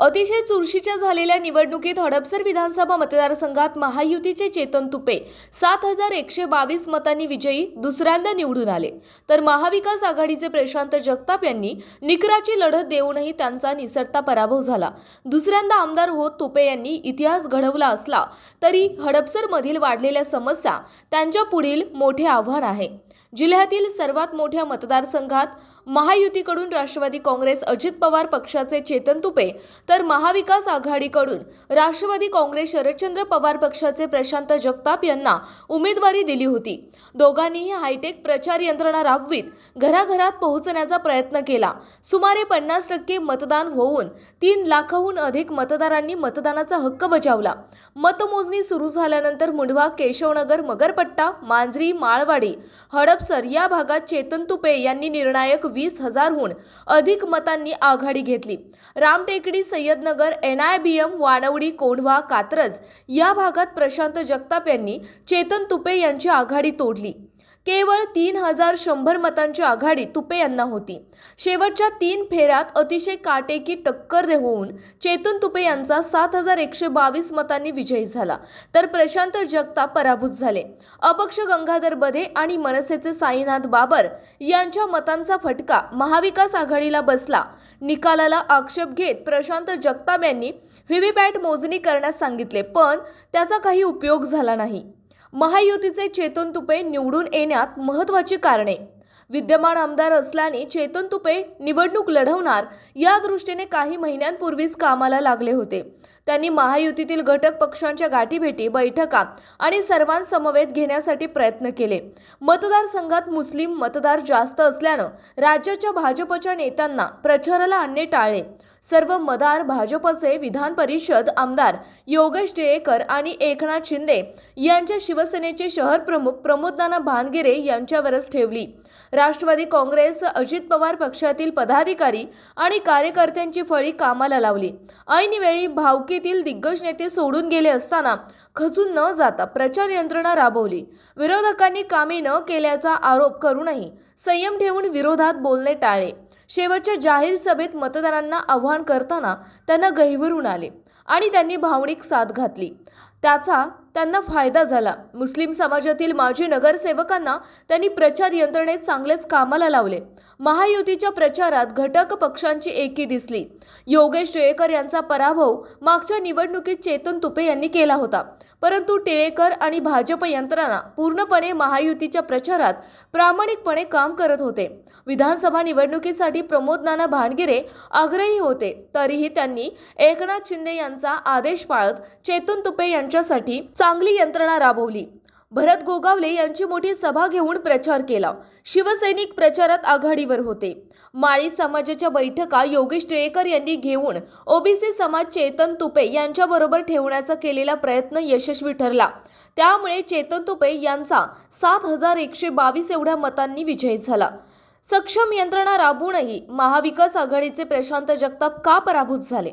अतिशय चुरशीच्या झालेल्या निवडणुकीत हडपसर विधानसभा मतदारसंघात महायुतीचे चेतन तुपे सात हजार एकशे बावीस मतांनी विजयी दुसऱ्यांदा निवडून आले. तर महाविकास आघाडीचे प्रशांत जगताप यांनी निकराची लढत देऊनही त्यांचा निसटता पराभव झाला. दुसऱ्यांदा आमदार होत तुपे यांनी इतिहास घडवला असला तरी हडपसरमधील वाढलेल्या समस्या त्यांच्या पुढील मोठे आव्हान आहे. जिल्ह्यातील सर्वात मोठ्या मतदारसंघात महायुतीकडून राष्ट्रवादी काँग्रेस अजित पवार पक्षाचे चेतन तुपे तर महाविकास आघाडीकडून राष्ट्रवादी काँग्रेस शरदचंद्र पवार पक्षाचे प्रशांत जगताप यांना उमेदवारी दिली होती. दोघांनीही हायटेक प्रचार यंत्रणा राबवीत घराघरात पोहोचण्याचा प्रयत्न केला. सुमारे पन्नास टक्के मतदान होऊन तीन लाखाहून अधिक मतदारांनी मतदानाचा हक्क बजावला. मतमोजणी सुरू झाल्यानंतर मुंढवा केशवनगर मगरपट्टा मांजरी माळवाडी हडपसर या भागात चेतन तुपे यांनी निर्णायक वीस हजारहून अधिक मतांनी आघाडी घेतली. Ramtekdi Sayyadnagar N I B M Wanwadi Kondhwa Katraj या भागात प्रशांत जगताप यांनी चेतन तुपे यांची आघाडी तोडली. केवळ तीन हजार शंभर मतांची आघाडी तुपे यांना होती. शेवटच्या तीन फेऱ्यात अतिशय काटेकी टक्कर होऊन चेतन तुपे यांचा सात हजार एकशे बावीस मतांनी विजयी झाला. तर प्रशांत जगताप पराभूत झाले. अपक्ष गंगाधर बधे आणि मनसेचे साईनाथ बाबर यांच्या मतांचा फटका महाविकास आघाडीला बसला. निकालाला आक्षेप घेत प्रशांत जगताप यांनी व्हीव्हीपॅट मोजणी करण्यास सांगितले पण त्याचा काही उपयोग झाला नाही. महायुतीचे चेतन तुपे निवडून येण्यात महत्त्वाची कारणे. विद्यमान आमदार असल्याने चेतन तुपे निवडणूक लढवणार या दृष्टीने काही महिन्यांपूर्वीच कामाला लागले होते. त्यांनी महायुतीतील घटक पक्षांच्या गाठीभेटी बैठका आणि सर्वांसमवेत घेण्यासाठी प्रयत्न केले. मतदारसंघात मुस्लिम मतदार जास्त असल्यानं राज्याच्या भाजपच्या नेत्यांना प्रचाराला आणणे टाळले सर्व मदार भाजपचे विधान परिषद आमदार योगेश टिळेकर आणि एकनाथ शिंदे यांच्या शिवसेनेचे शहर प्रमुख प्रमोदनाना भानगिरे यांच्यावरच ठेवली. राष्ट्रवादी काँग्रेस अजित पवार पक्षातील पदाधिकारी आणि कार्यकर्त्यांची फळी कामाला लावली. ऐनवेळी भावकीतील दिग्गज नेते सोडून गेले असताना खचून न जाता प्रचार यंत्रणा राबवली. विरोधकांनी कामे न केल्याचा आरोप करूनही संयम ठेवून विरोधात बोलणे टाळले शेवटच्या जाहीर सभेत मतदारांना आव्हान करताना त्यांना गहिवरून आले आणि त्यांनी भावनिक साथ घातली. त्याचा त्यांना फायदा झाला. मुस्लिम समाजातील माजी नगरसेवकांना त्यांनी प्रचार यंत्रणेत चांगलेच कामाला लावले. महायुतीच्या प्रचारात घटक पक्षांची एकी दिसली. योगेश टिळेकर यांचा पराभव मागच्या निवडणुकीत चेतन तुपे यांनी केला होता. परंतु टिळेकर आणि भाजप यंत्रणा पूर्णपणे महायुतीच्या प्रचारात प्रामाणिकपणे काम करत होते. विधानसभा निवडणुकीसाठी प्रमोद नाना भानगिरे आग्रही होते. तरीही त्यांनी एकनाथ शिंदे यांचा आदेश पाळत चेतन तुपे यांच्यासाठी चांगली यंत्रणा राबवली. भरत गोगावले यांची मोठी सभा घेऊन प्रचार केला. शिवसैनिक प्रचारात आघाडीवर होते. माळी समाजाच्या बैठका योगेश टिळेकर यांनी घेऊन ओबीसी समाज चेतन तुपे यांच्याबरोबर ठेवण्याचा केलेला प्रयत्न यशस्वी ठरला. त्यामुळे चेतन तुपे यांचा सात हजार एकशे बावीस एवढ्या मतांनी विजय झाला. सक्षम यंत्रणा राबवूनही महाविकास आघाडीचे प्रशांत जगताप का पराभूत झाले?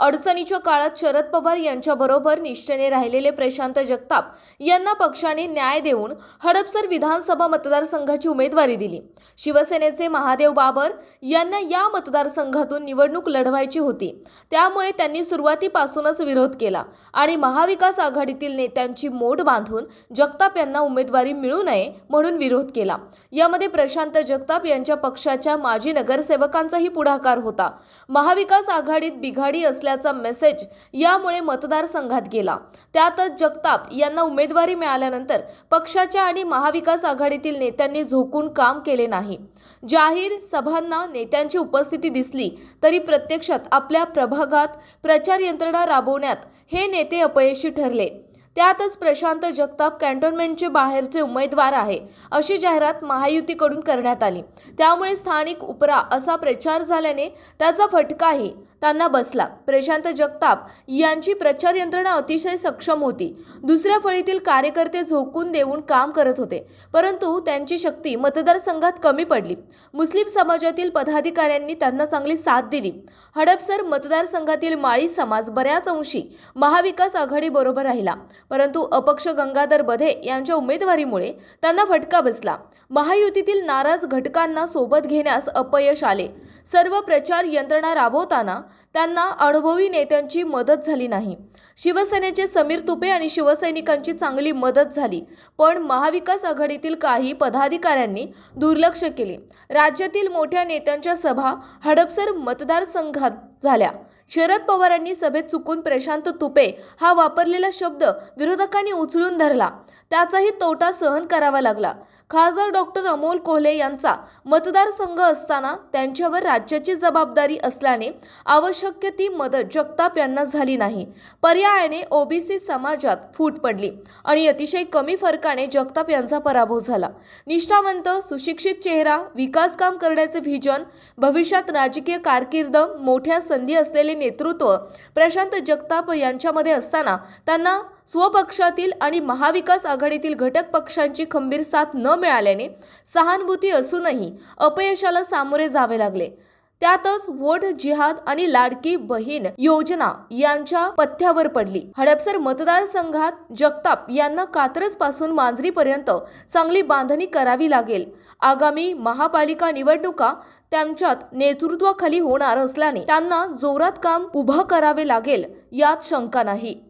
अडचणीच्या काळात शरद पवार यांच्याबरोबर निष्ठेने राहिलेले प्रशांत जगताप यांना पक्षाने न्याय देऊन हडपसर विधानसभा मतदारसंघाची उमेदवारी दिली. शिवसेनेचे महादेव बाबर यांना या मतदारसंघातून निवडणूक लढवायची होती. त्यामुळे त्यांनी सुरुवातीपासूनच विरोध केला आणि महाविकास आघाडीतील नेत्यांची मोड बांधून जगताप यांना उमेदवारी मिळू नये म्हणून विरोध केला. यामध्ये प्रशांत जगताप यांच्या पक्षाच्या माजी नगरसेवकांचाही पुढाकार होता. महाविकास आघाडीत बिघाडी असल्याचा मेसेज यामुळे मतदारसंघात गेला. त्यातच जगताप यांना उमेदवारी मिळाल्यानंतर पक्षाच्या आणि महाविकास आघाडीतील नेत्यांनी झोकून काम केले नाही. जाहीर सभांना नेत्यांची उपस्थिती दिसली तरी प्रत्यक्षात आपल्या प्रभागात प्रचार यंत्रणा राबवण्यात हे नेते अपयशी ठरले. त्यातच प्रशांत जगताप कॅन्टोन्मेंटचे बाहेरचे उमेदवार आहे अशी जाहिरात महायुतीकडून करण्यात आली. त्यामुळे स्थानिक उपरा असा प्रचार झाल्याने त्याचा फटकाही त्यांना बसला. प्रशांत जगताप यांची प्रचार यंत्रणा अतिशय सक्षम होती. दुसऱ्या फळीतील कार्यकर्ते झोकून देऊन काम करत होते परंतु त्यांची शक्ती मतदारसंघात कमी पडली. मुस्लिम समाजातील पदाधिकाऱ्यांनी त्यांना चांगली साथ दिली. हडपसर मतदारसंघातील माळी समाज बऱ्याच अंशी महाविकास आघाडीबरोबर राहिला परंतु अपक्ष गंगाधर बधे यांच्या उमेदवारीमुळे त्यांना फटका बसला. महायुतीतील नाराज घटकांना सोबत घेण्यास अपयश आले. सर्व प्रचार यंत्रणा राबवताना त्यांना अनुभवी नेत्यांची मदत झाली नाही. शिवसेनेचे समीर तुपे आणि शिवसैनिकांची चांगली मदत झाली पण महाविकास आघाडीतील काही पदाधिकाऱ्यांनी दुर्लक्ष केले. राज्यातील मोठ्या नेत्यांच्या सभा हडपसर मतदारसंघात झाल्या. शरद पवारांनी सभेत चुकून प्रशांत तुपे हा वापरलेला शब्द विरोधकांनी उचलून धरला. त्याचाही तोटा सहन करावा लागला. खासदार डॉक्टर अमोल कोल्हे यांचा मतदारसंघ असताना त्यांच्यावर राज्याची जबाबदारी असल्याने आवश्यक ती मदत जगताप यांना झाली नाही. पर्यायाने ओबीसी समाजात फूट पडली आणि अतिशय कमी फरकाने जगताप यांचा पराभव झाला. निष्ठावंत सुशिक्षित चेहरा विकास काम करण्याचे व्हिजन भविष्यात राजकीय कारकीर्द मोठ्या संधी असलेले नेतृत्व प्रशांत जगताप यांच्यामध्ये असताना त्यांना स्वपक्षातील आणि महाविकास आघाडीतील घटक पक्षांची खंबीर साथ न मिळाल्याने सहानुभूती असूनही अपयशाला सामोरे जावे लागले. त्यातच वोट जिहाद आणि लाडकी बहीण योजना यांच्या पथ्यावर पडली. हडपसर मतदारसंघात जगताप यांना कात्रजपासून मांजरीपर्यंत चांगली बांधणी करावी लागेल. आगामी महापालिका निवडणुका त्यांच्यात नेतृत्वाखाली होणार असल्याने त्यांना जोरात काम उभं करावे लागेल यात शंका नाही.